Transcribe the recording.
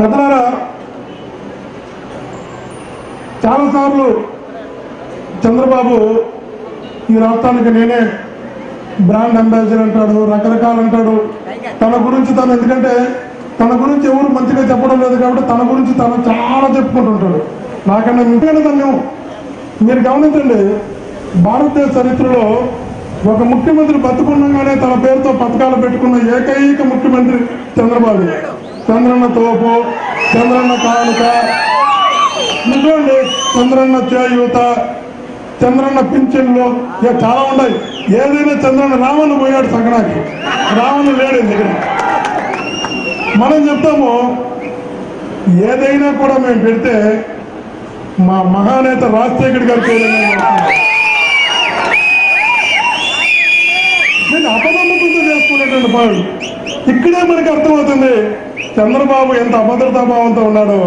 పెద్దలారా చాలాసార్లు చంద్రబాబు ఈ రాష్ట్రానికి నేనే బ్రాండ్ అంబాసిడర్ అంటాడు రకరకాలు అంటాడు. తన గురించి తను ఎందుకంటే తన గురించి ఎవరు మంచిగా చెప్పడం లేదు కాబట్టి తన గురించి తను చాలా చెప్పుకుంటుంటాడు. నాకన్నా ముఖ్యమైన తను మీరు గమనించండి భారతదేశ చరిత్రలో ఒక ముఖ్యమంత్రి బతుకుండగానే తన పేరుతో పథకాలు పెట్టుకున్న ఏకైక ముఖ్యమంత్రి చంద్రబాబు. చంద్రన్న తోపు చంద్రన్న కానుక ఇదిగోండి చంద్రన్న చేయూత చంద్రన్న పింఛన్లు. ఇక చాలా ఉన్నాయి. ఏదైనా చంద్రన్న రావణ పోయాడు సంగడానికి రావణ లేడు దగ్గర మనం చెప్తాము ఏదైనా కూడా మేము పెడితే మా మహానేత రాజశేఖర్ గారి పేరు నేను అపనమ్మకంతో చేసుకునేటువంటి పనులు ఇక్కడే మనకి అర్థమవుతుంది. చంద్రబాబు ఎంత అభద్రతా భావంతో ఉన్నాడో